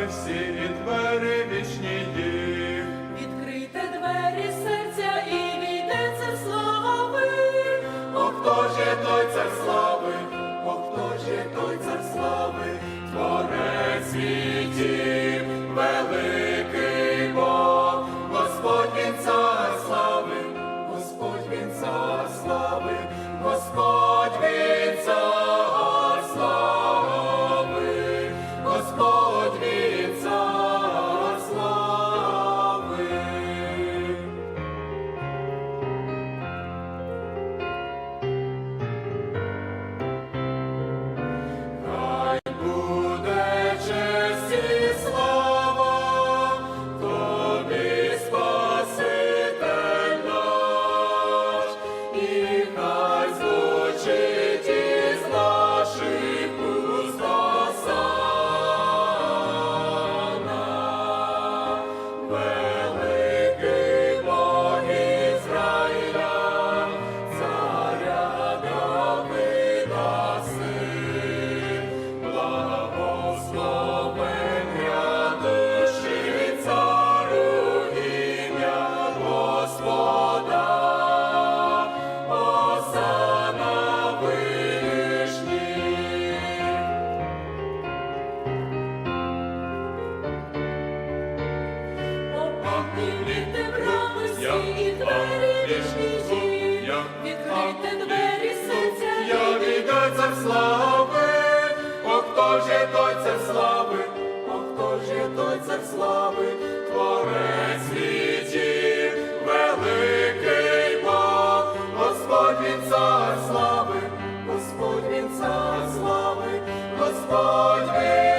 брави всі і двері вічні їх. Відкрийте двері серця і війде цар слави. О, хто ж є той цар слави, о, хто ж є той цар слави, творець цар слави, творець світів, великий Бог, Господь він цар слави, Господь він цар слави, Господь він